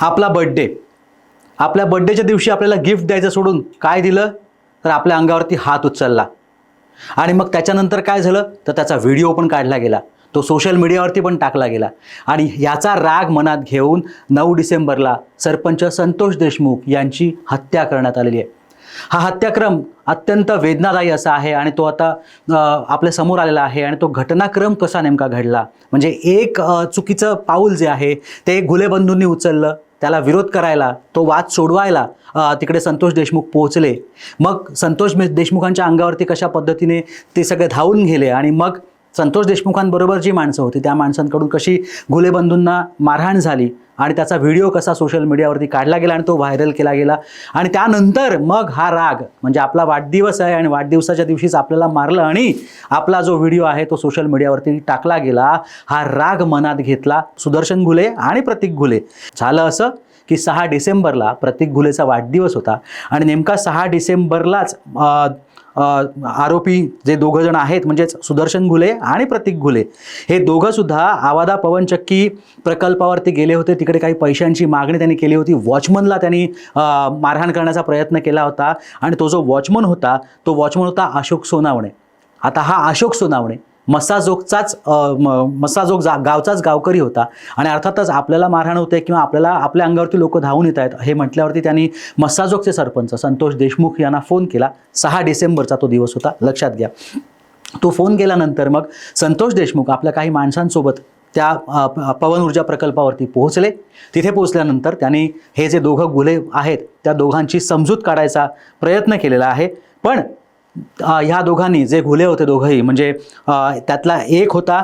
आपला बड्डे आपल्या बड्डेच्या दिवशी आपल्याला गिफ्ट द्यायचं सोडून काय दिलं? तर आपल्या अंगावरती हात उचलला. आणि मग त्याच्यानंतर काय झालं? तर त्याचा व्हिडिओ पण काढला गेला. तो सोशल मीडियावरती पण टाकला गेला. आणि याचा राग मनात घेऊन नऊ डिसेंबरला सरपंच संतोष देशमुख यांची हत्या करण्यात आलेली आहे. हा हत्याक्रम अत्यंत वेदनादायी असा आहे आणि तो आता आपल्यासमोर आलेला आहे आणि तो घटनाक्रम कसा नेमका घडला? म्हणजे एक चुकीचं पाऊल जे आहे ते घुलेबंधूंनी उचललं. त्याला विरोध करायला तो वाद सोडवायला तिकडे संतोष देशमुख पोहोचले. मग संतोष देशमुखांच्या अंगावरती कशा पद्धतीने ते सगळे धावून गेले आणि मग संतोष देशमुखांबरोबर जी माणसं होती त्या माणसांकडून कशी घुलेबंधूंना मारहाण झाली आणि त्याचा व्हिडिओ कसा सोशल मीडियावरती काढला गेला आणि तो व्हायरल केला गेला आणि त्यानंतर मग हा राग म्हणजे आपला वाढदिवस आहे आणि वाढदिवसाच्या दिवशीच आपल्याला मारलं आणि आपला जो व्हिडिओ आहे तो सोशल मीडियावरती टाकला गेला हा राग मनात घेतला सुदर्शन घुले आणि प्रतीक घुले. झालं असं की सहा डिसेंबरला प्रतीक घुलेचा वाढदिवस होता आणि नेमका सहा डिसेंबरलाच आरोपी जे दोघं जण आहेत म्हणजेच सुदर्शन घुले आणि प्रतीक घुले हे दोघं सुद्धा आवादा पवनचक्की प्रकल्पावरती गेले होते. तिकडे काही पैशांची मागणी त्यांनी केली होती. वॉचमनला त्यांनी मारहाण करण्याचा प्रयत्न केला होता. आणि तो जो वॉचमन होता तो वॉचमन होता अशोक सोनावणे. आता हा अशोक सोनावणे मस्साजोगचाच मसाजोग म- मस्साजोग जा गावचाच गावकरी होता. आणि अर्थातच आपल्याला मारहाण होते किंवा आपल्याला आपल्या अंगावरती लोक धावून येत आहेत हे म्हटल्यावरती त्यांनी मस्साजोगचे सरपंच संतोष देशमुख यांना फोन केला. सहा डिसेंबरचा तो दिवस होता. लक्षात घ्या. तो फोन केल्यानंतर मग संतोष देशमुख आपल्या काही माणसांसोबत त्या प- पवन ऊर्जा प्रकल्पावरती पोहोचले. तिथे पोहोचल्यानंतर त्यांनी हे जे दोघं गुले आहेत त्या दोघांची समजूत काढायचा प्रयत्न केलेला आहे. पण ह्या दोघांनी जे घुले होते दोघंही म्हणजे त्यातला एक होता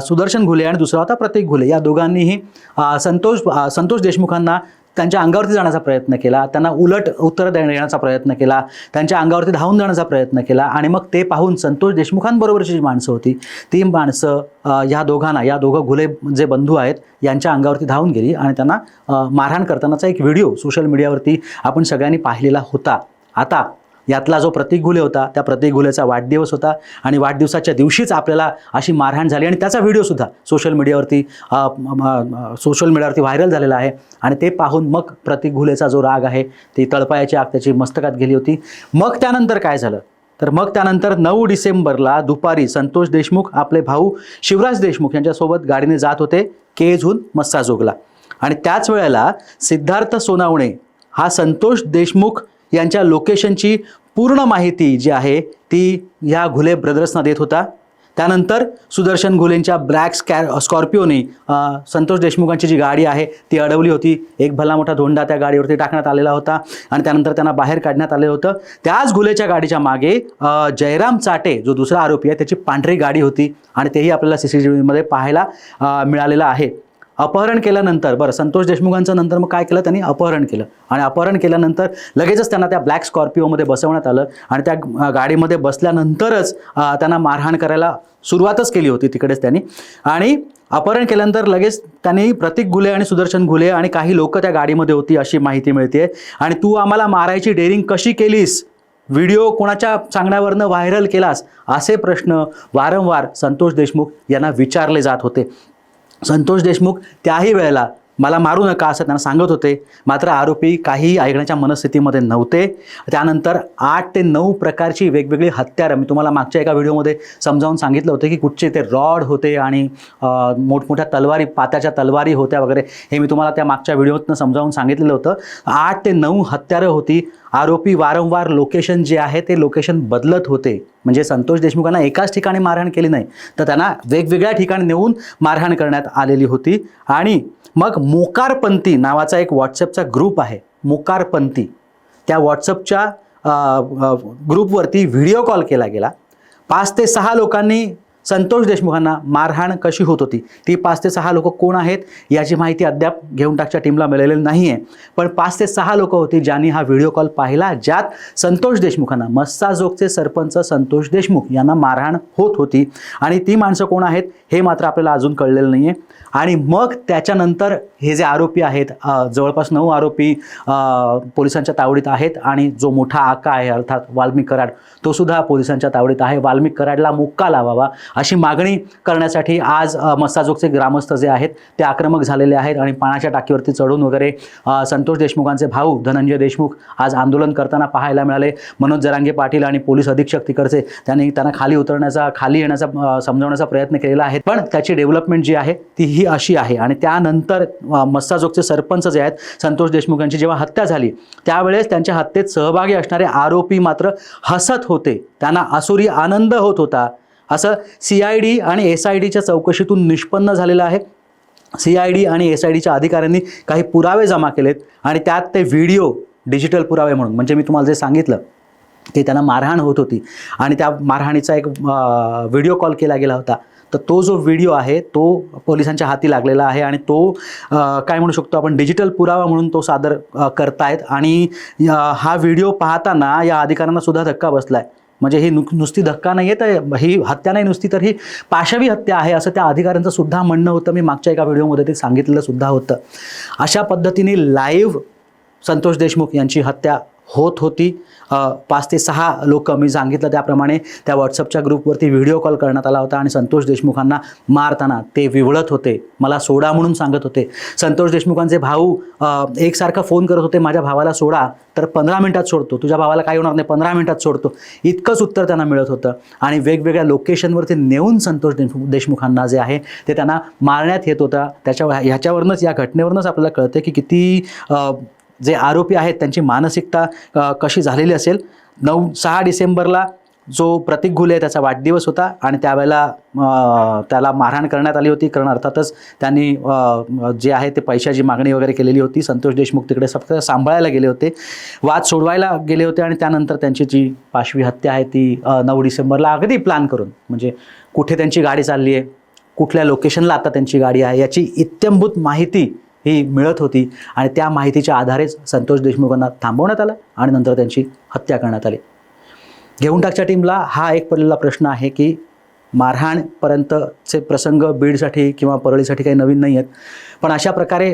सुदर्शन घुले आणि दुसरा होता प्रतीक घुले. या दोघांनीही संतोष संतोष देशमुखांना त्यांच्या अंगावरती जाण्याचा प्रयत्न केला त्यांना उलट उत्तर देण्याचा प्रयत्न केला त्यांच्या अंगावरती धावून जाण्याचा प्रयत्न केला आणि मग ते पाहून संतोष देशमुखांबरोबरची जी माणसं होती ती माणसं ह्या या दोघांना या दोघं घुले जे बंधू आहेत यांच्या अंगावरती धावून गेली आणि त्यांना मारहाण करतानाचा एक व्हिडिओ सोशल मीडियावरती आपण सगळ्यांनी पाहिलेला होता. आता यातला जो प्रतीक घुले होता त्या प्रतीक घुलेचा वाढदिवस होता आणि वाढदिवसाच्या दिवशीच आपल्याला अशी मारहाण झाली आणि त्याचा व्हिडिओसुद्धा सोशल मीडियावरती सोशल मीडियावरती व्हायरल झालेला आहे. आणि ते पाहून मग प्रतीक घुलेचा जो राग आहे ती तळपायाची आग त्याची मस्तकात गेली होती. मग त्यानंतर काय झालं? तर मग त्यानंतर नऊ डिसेंबरला दुपारी संतोष देशमुख आपले भाऊ शिवराज देशमुख यांच्यासोबत गाडीने जात होते केजहून मस्साजोगला. आणि त्याच वेळेला सिद्धार्थ सोनावणे हा संतोष देशमुख यांच्या लोकेशनची पूर्ण माहिती जी आहे ती ह्या घुले ब्रदर्सना देत होता. त्यानंतर सुदर्शन घुलेंच्या ब्लॅक स्कॅ स्कॉर्पिओने संतोष देशमुखांची जी गाडी आहे ती अडवली होती. एक भला मोठा धोंडा त्या गाडीवरती टाकण्यात आलेला होता आणि त्यानंतर त्यांना बाहेर काढण्यात आलं होतं. त्याच घुलेच्या गाडीच्या मागे जयराम चाटे जो दुसरा आरोपी आहे त्याची पांढरी गाडी होती आणि तेही आपल्याला सी सी टी व्हीमध्ये पाहायला मिळालेलं आहे. अपहरण केल्यानंतर बरं संतोष देशमुखांचं नंतर मग काय केलं त्यांनी? अपहरण केलं. आणि अपहरण केल्यानंतर लगेचच त्यांना त्या ब्लॅक स्कॉर्पिओमध्ये बसवण्यात आलं आणि त्या गाडीमध्ये बसल्यानंतरच त्यांना मारहाण करायला सुरुवातच केली होती तिकडेच त्यांनी. आणि अपहरण केल्यानंतर लगेच त्यांनी प्रतीक गुले आणि सुदर्शन गुले आणि काही लोक त्या गाडीमध्ये होती अशी माहिती मिळते. आणि तू आम्हाला मारायची डेअरिंग कशी केलीस? व्हिडिओ कोणाच्या सांगण्यावरनं व्हायरल केलास? असे प्रश्न वारंवार संतोष देशमुख यांना विचारले जात होते. संतोष देशमुख त्याही वेळेला मला मारू नका असं त्यांना सांगत होते. मात्र आरोपी काही ऐकण्याच्या मनस्थितीमध्ये नव्हते. त्यानंतर आठ ते नऊ प्रकारची वेगवेगळी हत्यारं मी तुम्हाला मागच्या एका व्हिडिओमध्ये समजावून सांगितलं होतं की कुठचे ते रॉड होते आणि मोठमोठ्या तलवारी पात्याच्या तलवारी होत्या वगैरे हे मी तुम्हाला त्या मागच्या व्हिडिओतनं समजावून सांगितलेलं होतं. आठ ते नऊ हत्यारं होती. आरोपी वारंवार लोकेशन जे आहे ते लोकेशन बदलत होते. म्हणजे संतोष देशमुखांना एकाच ठिकाणी मारहाण केली नाही. तर त्यांना वेगवेगळ्या ठिकाणी नेऊन मारहाण करण्यात आलेली होती. आणि मग मोकारपंथी नावाचा एक व्हॉट्सअपचा ग्रुप आहे मोकारपंथी. त्या व्हॉट्सअपच्या ग्रुपवरती व्हिडिओ कॉल केला गेला. पाच ते सहा लोकांनी संतोष देशमुखांना मारहाण कशी होत होती? ती पाच ते सहा लोक कोण आहेत? याची माहिती अद्याप घेऊन टाकच्या टीमला मिळालेली नाही आहे पण पाच ते सहा लोक होती ज्यांनी हा व्हिडिओ कॉल पाहिला ज्यात संतोष देशमुखांना मस्साजोगचे सरपंच संतोष देशमुख यांना मारहाण होत होती. आणि ती माणसं कोण आहेत? हे मात्र आपल्याला अजून कळलेलं नाही आहे आणि मग त्याच्यानंतर हे जे आरोपी आहेत जवळपास नऊ आरोपी पोलिसांच्या तावडीत आहेत आणि जो मोठा आका आहे अर्थात वाल्मिक कराड तो सुद्धा पोलिसांच्या तावडीत आहे. वाल्मिक कराडला मुक्का लावावा. अशी मागणी करण्यासाठी आज मस्ताजोगचे ग्रामस्थ जे आहेत ते आक्रमक झालेले आहेत आणि पाण्याच्या टाकीवरती चढून वगैरे संतोष देशमुखांचे भाऊ धनंजय देशमुख आज आंदोलन करताना पाहायला मिळाले. मनोज जरांगे पाटील आणि पोलीस अधीक्षक तिकडचे त्यांनी त्यांना खाली उतरण्याचा खाली येण्याचा समजावण्याचा प्रयत्न केलेला आहे. पण त्याची डेव्हलपमेंट जी आहे ती ही अशी आहे आणि त्यानंतर मस्ताजोगचे सरपंच जे आहेत संतोष देशमुख यांची जेव्हा हत्या झाली त्यावेळेस त्यांच्या हत्येत सहभागी असणारे आरोपी मात्र हसत होते. त्यांना आसुरी आनंद होत होता. असं सी आय डी आणि एस आय डीच्या चौकशीतून निष्पन्न झालेलं आहे. सी आय डी आणि एस आय डीच्या अधिकाऱ्यांनी काही पुरावे जमा केलेत आणि त्यात ते व्हिडिओ डिजिटल पुरावे म्हणून म्हणजे मी तुम्हाला जे सांगितलं ते त्यांना मारहाण होत होती. आणि त्या मारहाणीचा एक व्हिडिओ कॉल केला गेला होता. तर तो जो व्हिडिओ आहे तो पोलिसांच्या हाती लागलेला आहे आणि तो काय म्हणू शकतो आपण डिजिटल पुरावा म्हणून तो सादर करतायत. आणि हा व्हिडिओ पाहताना या अधिकाऱ्यांना सुद्धा धक्का बसला आहे म्हणजे ही नुक नुसती धक्का नाही आहे तर ही हत्या नाही नुसती तर ही पाशवी हत्या आहे असं त्या अधिकाऱ्यांचं सुद्धा म्हणणं होतं. मी मागच्या एका व्हिडिओमध्ये ते सांगितलेलं सुद्धा होतं. अशा पद्धतीने लाईव्ह संतोष देशमुख यांची हत्या होत होती. पाच ते सहा लोक मी सांगितलं त्याप्रमाणे त्या व्हॉट्सअपच्या ग्रुपवरती व्हिडिओ कॉल करण्यात आला होता आणि संतोष देशमुखांना मारताना ते विवळत होते. मला सोडा म्हणून सांगत होते. संतोष देशमुखांचे भाऊ एकसारखा फोन करत होते माझ्या भावाला सोडा तर पंधरा मिनिटात सोडतो. तुझ्या भावाला काही होणार नाही पंधरा मिनिटात सोडतो. इतकंच उत्तर त्यांना मिळत होतं. आणि वेगवेगळ्या लोकेशनवरती नेऊन संतोष देशमुखांना जे आहे ते त्यांना मारण्यात येत होता. त्याच्या ह्याच्यावरनंच या घटनेवरूनच आपल्याला कळतं की किती जे आरोपी आहेत त्यांची मानसिकता कशी झालेली असेल नऊ सहा डिसेंबरला जो प्रतीक घुले आहे त्याचा वाढदिवस होता आणि त्यावेळेला त्याला मारहाण करण्यात आली होती. कारण अर्थातच त्यांनी जे आहे ते पैशाची मागणी वगैरे केलेली होती. संतोष देशमुख तिकडे फक्त सांभाळायला गेले होते. वाद सोडवायला गेले होते आणि त्यानंतर त्यांची जी पाशवी हत्या आहे ती नऊ डिसेंबरला अगदी प्लॅन करून म्हणजे कुठे त्यांची गाडी चालली आहे कुठल्या लोकेशनला आता त्यांची गाडी आहे याची इत्यंभूत माहिती ही मिळत होती आणि त्या माहितीच्या आधारेच संतोष देशमुखांना थांबवण्यात आलं आणि नंतर त्यांची हत्या करण्यात आली. घेऊन टाकच्या टीमला हा एक पडलेला प्रश्न आहे की मारहाणपर्यंतचे प्रसंग बीडसाठी किंवा परळीसाठी काही नवीन नाही आहेत पण अशा प्रकारे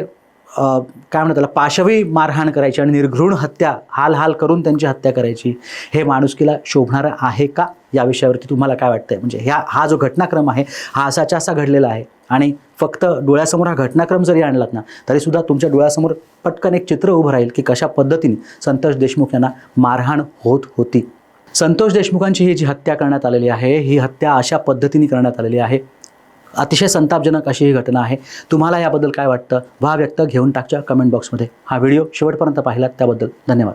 काय म्हणतात त्याला पाशवी मारहाण करायची आणि निर्घृण हत्या हाल हाल करून त्यांची हत्या करायची हे माणुसकीला शोभणारं आहे का? या विषयावरती तुम्हाला काय वाटतं म्हणजे ह्या हा जो घटनाक्रम आहे हा असाच्या असा घडलेला आहे? आणि फक्त डोळ्यासमोर हा घटनाक्रम जरी आणलात ना तरीसुद्धा तुमच्या डोळ्यासमोर पटकन एक चित्र उभं राहील की कशा पद्धतीने संतोष देशमुख यांना मारहाण होत होती. संतोष देशमुखांची ही जी हत्या करण्यात आलेली आहे ही हत्या अशा पद्धतीने करण्यात आलेली आहे. अतिशय संतापजनक अशी ही घटना आहे. तुम्हाला याबद्दल काय वाटतं? वा व्यक्त घेऊन टाकच्या कमेंट बॉक्समध्ये हा व्हिडिओ शेवटपर्यंत पाहिलात त्याबद्दल धन्यवाद.